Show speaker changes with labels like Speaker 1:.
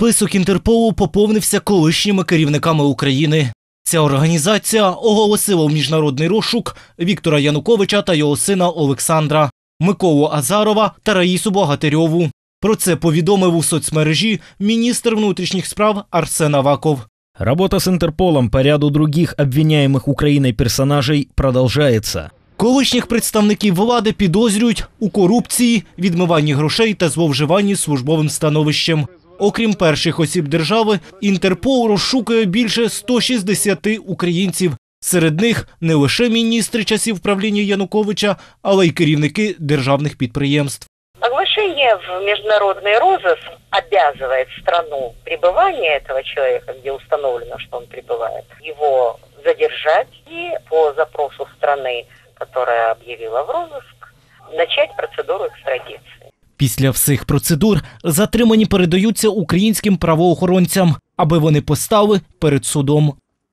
Speaker 1: Список Інтерполу поповнився колишніми керівниками України. Ця організація оголосила у міжнародний розшук Віктора Януковича та його сина Олександра, Миколу Азарова та Раїсу Богатирьову. Про це повідомив у соцмережі міністр внутрішніх справ Арсен Аваков.
Speaker 2: Работа с Интерполом по ряду других обвиняемых Украиной персонажей продолжается.
Speaker 1: Колишніх представників влади підозрюють у корупції, відмиванні грошей та зловживанні службовим становищем. Окрім перших осіб держави, Інтерпол розшукує більше 160 українців. Серед них не лише міністри часів правління Януковича, але й керівники державних підприємств.
Speaker 3: Оглашение в международный розыск обязывает страну пребывания этого человека, где установлено, что он пребывает, его задержать и по запросу страны, которая объявила в розыск, начать процедуру экстрадиции.
Speaker 1: Після всіх процедур затримані передаються українським правоохоронцям, аби вони постали перед судом.